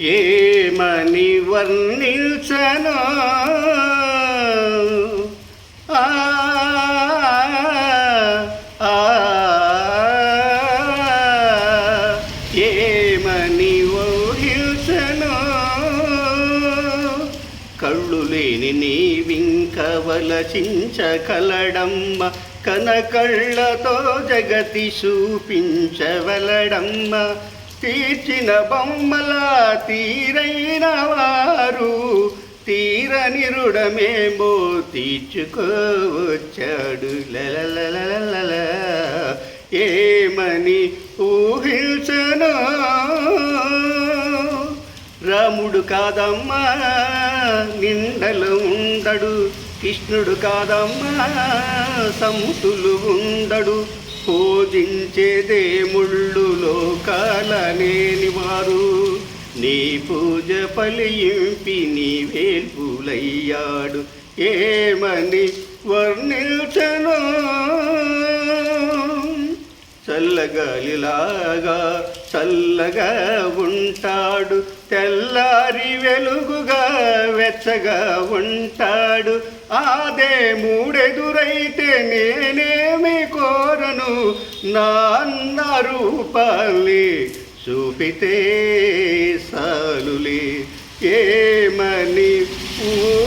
ఏమని వర్ణించను? ఆ, ఆ, ఏమని ఊహించను? కళ్ళు లేని నీవింకవలచించగలడమ్మ కనకళ్ళతో జగతి చూపించవలడమ్మ. తీర్చిన బొమ్మల తీరైన వారు తీరని రుడమేమో తీర్చుకోవచ్చాడు లలలలలల ఏమని ఊహించను? రాముడు కాదమ్మా నిండలు ఉండడు. కృష్ణుడు కాదమ్మా సముతులు ఉండడు. పూజించే దేముళ్ళు లోకాలనేని వారు నీ పూజ ఫలింపి నీ వేల్పులయ్యాడు. ఏమని వర్ణించను? చల్లగాలిలాగా చల్లగా ఉంటాడు. తెల్లారి వెలుగుగా వెచ్చగా ఉంటాడు. ఆదే మూడెదురైతే నేనే నాన్న రూపాల్ని చూపితే సాలులే ఏమని ఊహి